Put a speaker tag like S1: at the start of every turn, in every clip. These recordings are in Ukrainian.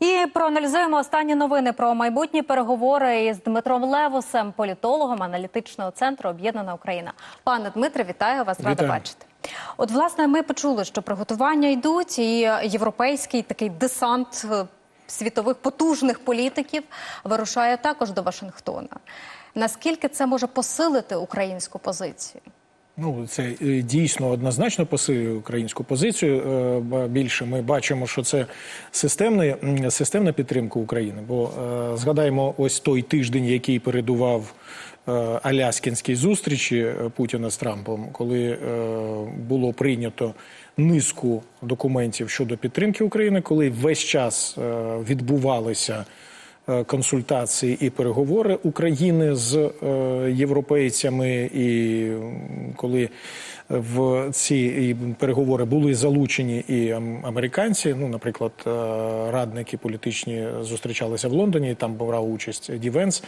S1: І проаналізуємо останні новини про майбутні переговори із Дмитром Левусем, політологом аналітичного центру Об'єднана Україна. Пане Дмитре, вітаю вас, рада
S2: Вітаю.
S1: бачити. От, власне, ми почули, що приготування йдуть, і європейський такий десант е, світових потужних політиків вирушає також до Вашингтона. Наскільки це може посилити українську позицію?
S2: Ну, це е, дійсно однозначно посилює українську позицію. Е, Більше ми бачимо, що це системна, системна підтримка України. Бо е, згадаємо, ось той тиждень, який передував Аляскінській зустрічі Путіна з Трампом, коли було прийнято низку документів щодо підтримки України, коли весь час відбувалися консультації і переговори України з е, європейцями, і коли в ці переговори були залучені і американці. Ну, наприклад, е, радники політичні зустрічалися в Лондоні, там брав участь Ді Венс.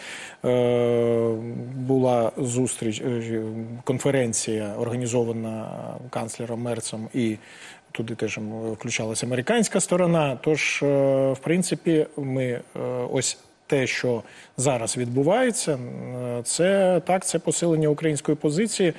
S2: Е, Була зустріч, е, конференція організована канцлером Мерцем і Туди теж включалася американська сторона. Тож, е, в принципі, ми е, ось те, що зараз відбувається, це так, це посилення української позиції,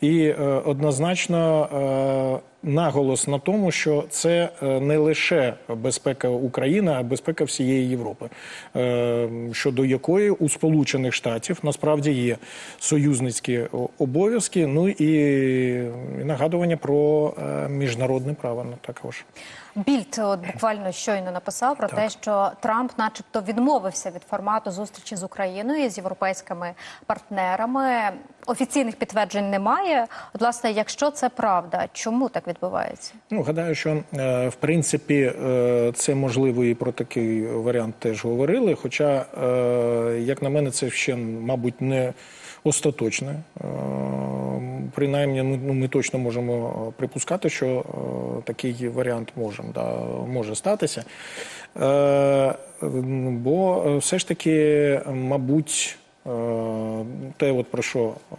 S2: і е, однозначно наголос на тому, що це е, не лише безпека України, а безпека всієї Європи, е, щодо якої у Сполучених Штатів насправді є союзницькі обов'язки. Ну і нагадування про е, міжнародне право ну, також.
S1: Більд от буквально щойно написав про те, що Трамп, начебто, відмовився від формату зустрічі з Україною і з європейськими партнерами. Офіційних підтверджень немає. От, власне, якщо це правда, чому так відбувається?
S2: Ну, гадаю, що е, в принципі е, це можливо і про такий варіант теж говорили. Хоча, е, як на мене, це ще, мабуть, не остаточне. Принаймні, ну, ми точно можемо припускати, що такий варіант можем, да, може статися. Бо все ж таки, мабуть, те, от про що е,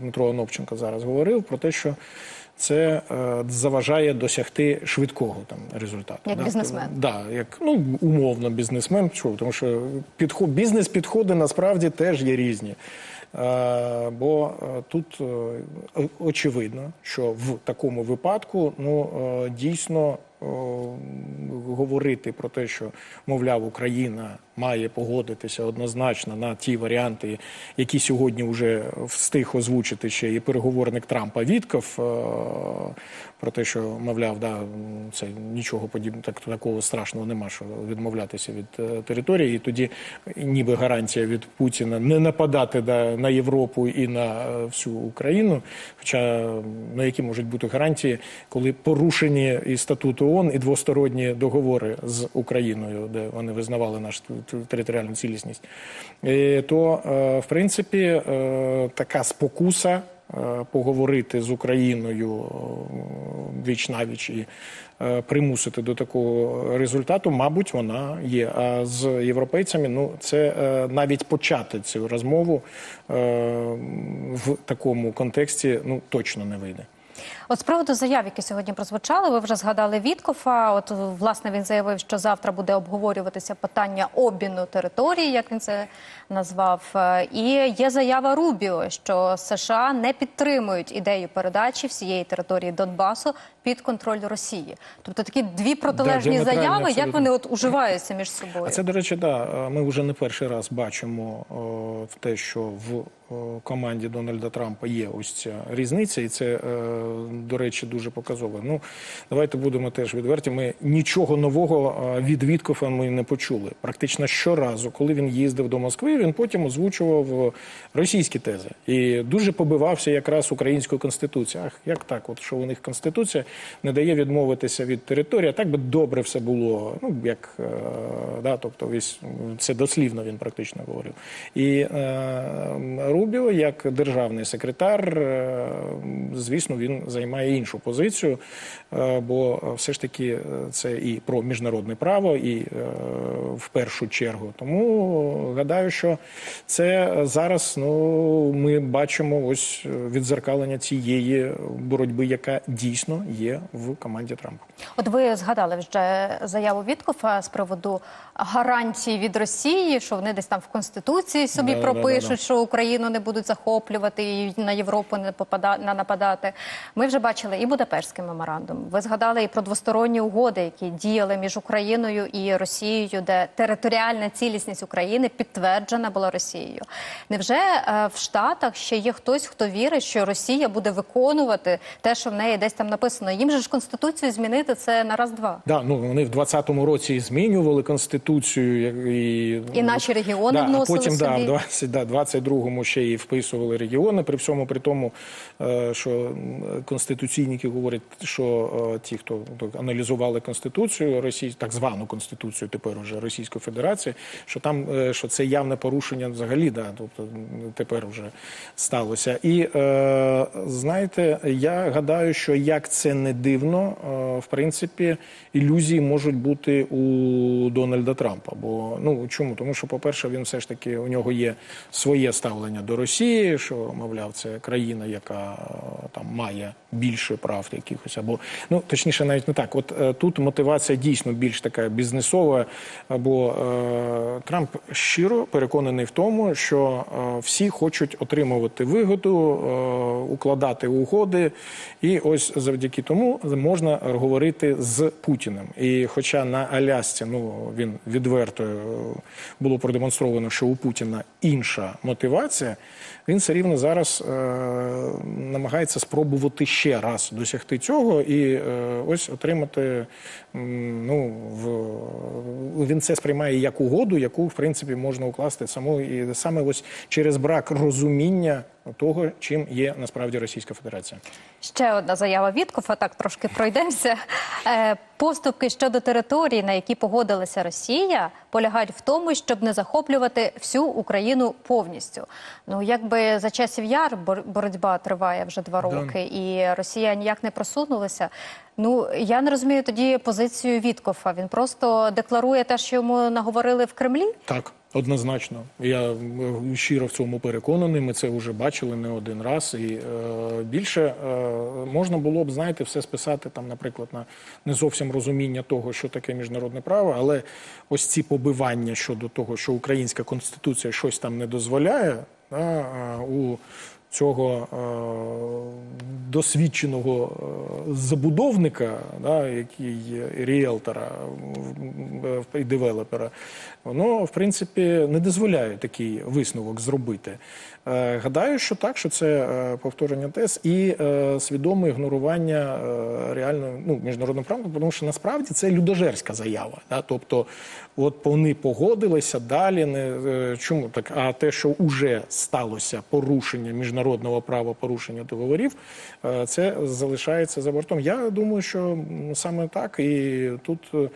S2: Дмитро Онопченко зараз говорив, про те, що це е, заважає досягти швидкого там результату.
S1: Як
S2: Да?
S1: бізнесмен.
S2: Да, як ну умовно бізнесмен. Чого? Тому що підход, бізнес-підходи насправді теж є різні. Е, бо е, тут е, очевидно, що в такому випадку ну е, дійсно е, говорити про те, що мовляв Україна має погодитися однозначно на ті варіанти, які сьогодні вже встиг озвучити ще і переговорник Трампа Вітков, е, про те, що мовляв, да це нічого подібного, так такого страшного нема, що відмовлятися від е, території. І тоді ніби гарантія від Путіна не нападати да, на Європу і на е, всю Україну. Хоча ну, які можуть бути гарантії, коли порушені і статут ООН, і двосторонні договори з Україною, де вони визнавали нашу т- територіальну цілісність, Е, то е, в принципі е, така спокуса поговорити з Україною віч навіч і е, примусити до такого результату, мабуть, вона є. А з європейцями, ну це е, навіть почати цю розмову е, в такому контексті ну точно не вийде.
S1: От з приводу заяв, які сьогодні прозвучали, ви вже згадали Віткофа. От власне він заявив, що завтра буде обговорюватися питання обміну території, як він це назвав. Е, І є заява Рубіо, що США не підтримують ідею передачі всієї території Донбасу під контроль Росії. Тобто такі дві протилежні
S2: діаметрально
S1: заяви, як вони от уживаються між собою.
S2: А це, до речі, да, ми вже не перший раз бачимо в те, що в команді Дональда Трампа є ось ця різниця, і це, е, до речі, дуже показово. Ну, давайте будемо теж відверті. Ми нічого нового е, від Віткофа ми не почули. Практично щоразу, коли він їздив до Москви, він потім озвучував е, російські тези і дуже побивався якраз українською конституцією. Ах, як так? От що у них конституція не дає відмовитися від території, так би добре все було. Ну як е, да, тобто, весь це дослівно він практично говорив. І е, Рубіо, як державний секретар, е, звісно, він займає іншу позицію, е, бо все ж таки е, це і про міжнародне право, і в першу чергу. Тому гадаю, що це зараз ну, ми бачимо ось відзеркалення цієї боротьби, яка дійсно є в команді Трампа.
S1: От ви згадали вже заяву Віткофа з приводу гарантій від Росії, що вони десь там в конституції собі
S2: Да,
S1: пропишуть,
S2: да, да, да.
S1: що Україну не будуть захоплювати і на Європу не попада не нападати. Ми вже бачили і Будапештський меморандум. Ви згадали і про двосторонні угоди, які діяли між Україною і Росією, де територіальна цілісність України підтверджена була Росією. Невже е, в Штатах ще є хтось, хто вірить, що Росія буде виконувати те, що в неї десь там написано? Їм же ж конституцію змінити це на раз-два.
S2: Да, ну вони в 20-му році змінювали конституцію і,
S1: І наші регіони
S2: да,
S1: вносили
S2: а потім да,
S1: собі.
S2: в 20, да, 22-му ще і вписували регіони. При всьому при тому, е, що конституційники говорять, що е, ті, хто аналізували конституцію Росії, так звану конституцію тепер уже Російської Федерації, що там е, що це явне порушення взагалі, да, тобто тепер вже сталося. І знаєте, я гадаю, що як це не дивно, в принципі, ілюзії можуть бути у Дональда Трампа. Бо ну чому? Тому що, по-перше, він все ж таки у нього є своє ставлення до Росії, що мовляв, це країна, яка е, там має більше прав якихось, або ну точніше, навіть не так. От е, тут мотивація дійсно більш така бізнесова. Бо е, Трамп щиро переконаний в тому, що е, всі хочуть отримувати вигоду, е, укладати угоди, і ось завдяки тому можна говорити з Путіним. І хоча на Алясці ну він відверто е, було продемонстровано, що у Путіна інша мотивація, він все рівно зараз е, намагається спробувати ще раз досягти цього і е, ось отримати. Ну в він це сприймає як угоду, яку в принципі можна укласти саму і саме ось через брак розуміння того, чим є насправді Російська Федерація.
S1: Ще одна заява Віткофа, так трошки пройдемося. Е, Поступки щодо території, на які погодилася Росія, полягають в тому, щоб не захоплювати всю Україну повністю. Ну якби за часів яр бор- боротьба триває вже два роки, і Росія ніяк не просунулася. Ну я не розумію тоді позицію Віткофа. Він просто декларує те, що йому наговорили в Кремлі.
S2: Так, однозначно. Я е, щиро в цьому переконаний. Ми це вже бачили не один раз. І е, більше е, можна було б, знаєте, все списати там, наприклад, на не зовсім розуміння того, що таке міжнародне право, але ось ці побивання щодо того, що українська конституція щось там не дозволяє, да, у цього е, досвідченого е, забудовника, да, який ріелтора і девелопера, воно в принципі не дозволяє такий висновок зробити. Е, Гадаю, що так, що це повторення тез і свідоме ігнорування реально ну, міжнародного права, тому що насправді це людожерська заява. Да? Тобто, от вони погодилися далі. Не чому так? А те, що вже сталося порушення міжнародного права, порушення договорів, е, це залишається за бортом. Я думаю, що саме так і тут.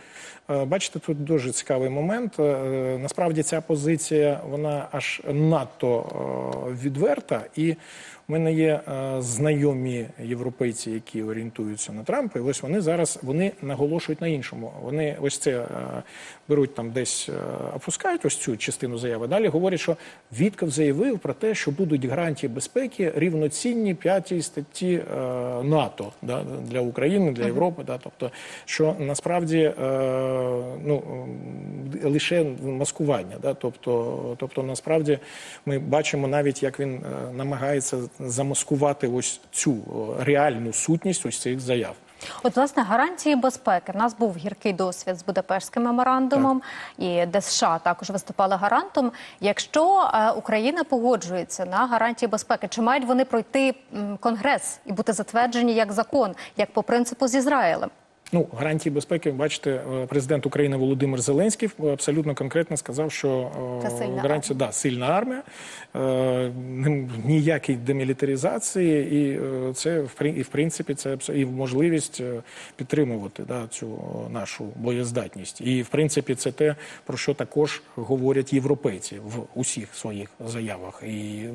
S2: Е, Бачите, тут дуже цікавий момент. Е, Насправді ця позиція вона аж надто е, відверта, і в мене є знайомі європейці, які орієнтуються на Трампа. І ось вони зараз вони наголошують на іншому. Вони ось це беруть там десь опускають ось цю частину заяви. Далі говорять, що Вітков заявив про те, що будуть гарантії безпеки рівноцінні п'ятій статті НАТО да, для України, для Європи. Да, тобто, що насправді ну лише маскування. Да, тобто, тобто, насправді ми бачимо навіть, як він е, намагається замаскувати ось цю реальну сутність ось цих заяв.
S1: От, власне, гарантії безпеки. У нас був гіркий досвід з Будапештським меморандумом, і де США також виступали гарантом. Якщо е, Україна погоджується на гарантії безпеки, чи мають вони пройти конгрес і бути затверджені як закон, як по принципу з Ізраїлем?
S2: Ну, гарантії безпеки, бачите, е, президент України Володимир Зеленський абсолютно конкретно сказав, що е,
S1: сильна
S2: гарантія да, сильна армія, е, ніякій демілітаризації, і е, це в і в принципі це і можливість е, підтримувати да, цю е, нашу боєздатність. І в принципі це те, про що також говорять європейці в усіх своїх заявах і,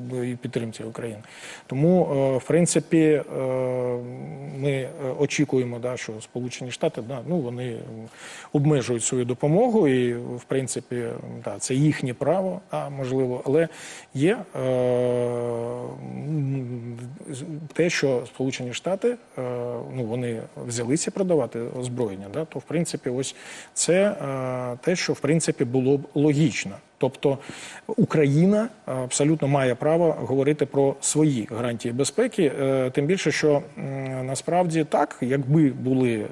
S2: підтримці України. Тому, е, в принципі, е, ми е, очікуємо, да, що Сполучені Штати да, ну, вони обмежують свою допомогу, і в принципі, да, це їхнє право, а можливо, але є е, те, що Сполучені Штати е, ну, вони взялися продавати озброєння, да, то в принципі, ось це е, те, що в принципі було б логічно. Тобто Україна абсолютно має право говорити про свої гарантії безпеки, е, тим більше, що насправді так, якби були е,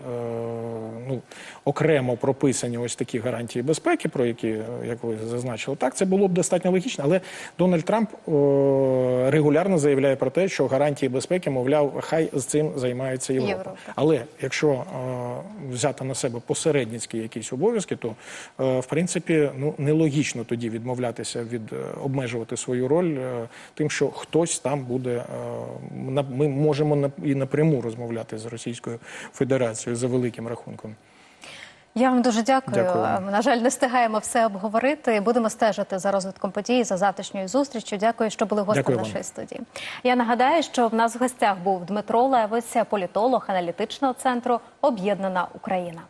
S2: ну, окремо прописані ось такі гарантії безпеки, про які, е, як ви зазначили, так це було б достатньо логічно. Але Дональд Трамп е, регулярно заявляє про те, що гарантії безпеки, мовляв, хай з цим займається Європа.
S1: Європа.
S2: Але якщо е, взяти на себе посередницькі якісь обов'язки, то е, в принципі ну нелогічно тоді відмовлятися від е, обмежувати свою роль е, тим, що хтось там буде. е, Ми можемо і напряму розмовляти з Російською Федерацією за великим рахунком.
S1: Я вам дуже дякую.
S2: Дякую.
S1: На жаль, не встигаємо все обговорити. Будемо стежити за розвитком подій за завтрашньою зустрічю. Дякую, що були гостем нашої студії. Я нагадаю, що в нас в гостях був Дмитро Левиця, політолог аналітичного центру Об'єднана Україна.